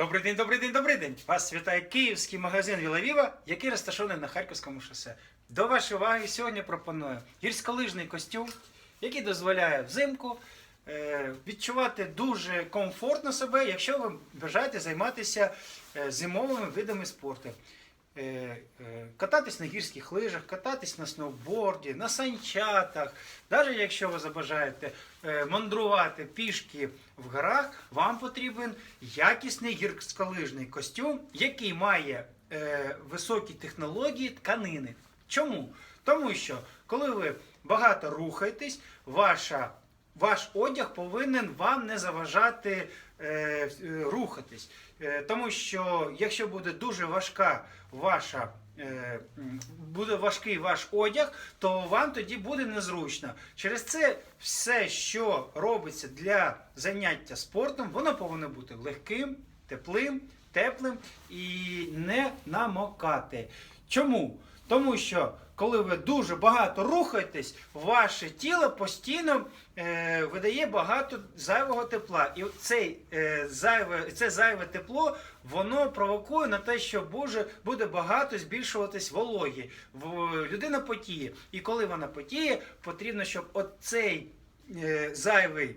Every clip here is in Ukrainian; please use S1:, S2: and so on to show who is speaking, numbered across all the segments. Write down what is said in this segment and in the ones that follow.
S1: Добрий день, добрий день, добрий день! Вас вітає київський магазин Вілавіва, який розташований на Харківському шосе. До вашої уваги сьогодні пропоную гірськолижний костюм, який дозволяє взимку е, відчувати дуже комфортно себе, якщо ви бажаєте займатися е, зимовими видами спорту. Е, е, Кататись на гірських лижах, кататись на сноуборді, на санчатах. Навіть якщо ви забажаєте е, мандрувати пішки в горах, вам потрібен якісний гірськолижний костюм, який має високі технології тканини. Чому? Тому що коли ви багато рухаєтесь, ваша, ваш одяг повинен вам не заважати е, е, рухатись. Е, тому що якщо буде дуже важка ваша. е, Буде важкий ваш одяг, то вам тоді буде незручно. Через це все, що робиться для заняття спортом, воно повинно бути легким, теплим, теплим і не намокати. Чому? Тому що коли ви дуже багато рухаєтесь, ваше тіло постійно е, видає багато зайвого тепла. І цей, е, зайве, це зайве тепло воно провокує на те, що буде, буде багато збільшуватись вологі. В, людина потіє. І коли вона потіє, потрібно, щоб оцей е, зайвий.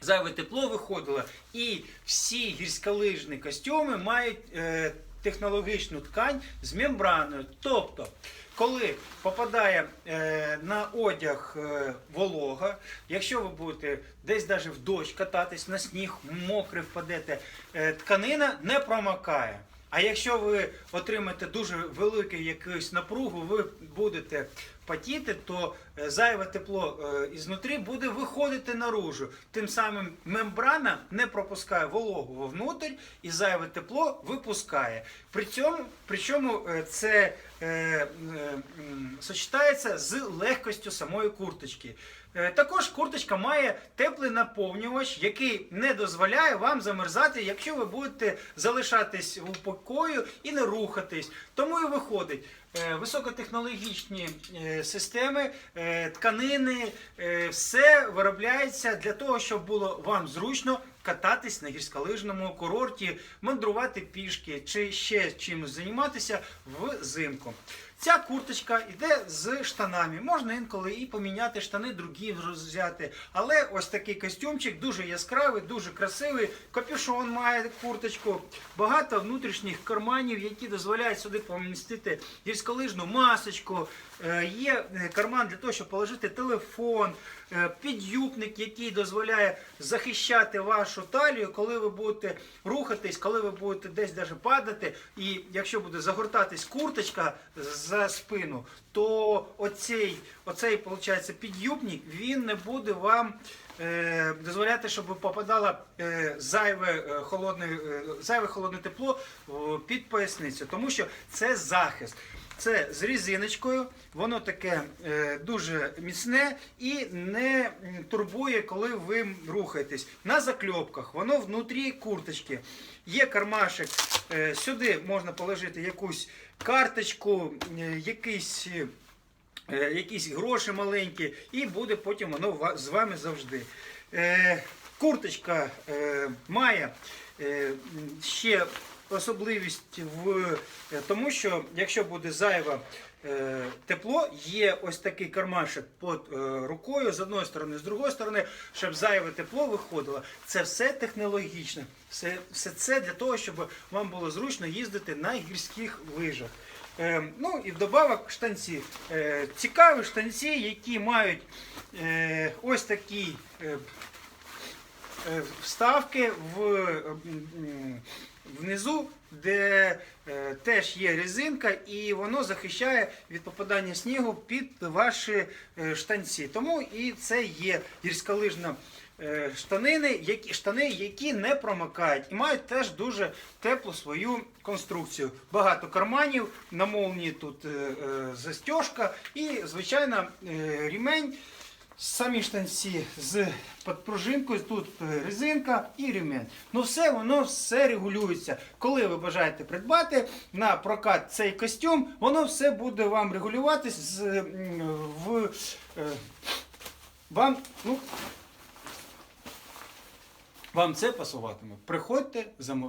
S1: Зайве тепло виходило, і всі гірськолижні костюми мають е, технологічну ткань з мембраною. Тобто, коли попадає е, на одяг е, волога, якщо ви будете десь навіть в дощ кататись на сніг, мокрий впадете, е, тканина не промокає. А якщо ви отримаєте дуже велику якусь напругу, ви будете потіти, то е, зайве тепло е, ізнутрі буде виходити наружу. Тим самим мембрана не пропускає вологу вовнутрь і зайве тепло випускає. При цьому, причому е, це е, е, сочетається з легкостю самої курточки. Е, Також курточка має теплий наповнювач, який не дозволяє вам замерзати, якщо ви будете залишатись у покою і не рухатись. Тому і виходить е, високотехнологічні е, системи, тканини, все виробляється для того, щоб було вам зручно кататись на гірськолижному курорті, мандрувати пішки чи ще чимось займатися взимку. Ця курточка йде з штанами. Можна інколи і поміняти штани, другі взяти. Але ось такий костюмчик дуже яскравий, дуже красивий. Капюшон має курточку, багато внутрішніх карманів, які дозволяють сюди помістити гірськолижну масочку. Е, Є е, карман для того, щоб положити телефон, е, підюбник, який дозволяє захищати вашу талію, коли ви будете рухатись, коли ви будете десь даже падати. І якщо буде загортатись курточка за спину, то оцей, оцей виходить, підюбник він не буде вам. е, Дозволяти, щоб попадало е, зайве е, холодне, е, зайве холодне тепло під поясницю, тому що це захист. Це з різиночкою, воно таке е, дуже міцне і не турбує, коли ви рухаєтесь. На закльопках воно внутрі курточки. Є кармашек, е, сюди можна положити якусь карточку, е, якийсь. Якісь гроші маленькі, і буде потім воно з вами завжди. Курточка має ще особливість в е, тому, що якщо буде зайве тепло, є ось такий кармашек під е, рукою з одної сторони, з другої сторони, щоб зайве тепло виходило. Це все технологічно. Все, все це для того, щоб вам було зручно їздити на гірських лижах. Е, ну і вдобавок штанці. Цікаві штанці, які мають ось такі вставки в, внизу, де е, теж є резинка, і воно захищає від попадання снігу під ваші е, штанці. Тому і це є гірськолижна е, штанини, які, штани, які не промикають і мають теж дуже теплу свою конструкцію. Багато карманів, на молнії тут е, е, застежка і, звичайно, е, рімень. Самі штанці з підпружинкою, тут е, резинка і ремень. Ну все, воно все регулюється. Коли ви бажаєте придбати на прокат цей костюм, воно все буде вам регулюватись з, в е, вам, ну, вам це пасуватиме. Приходьте, замовляйте.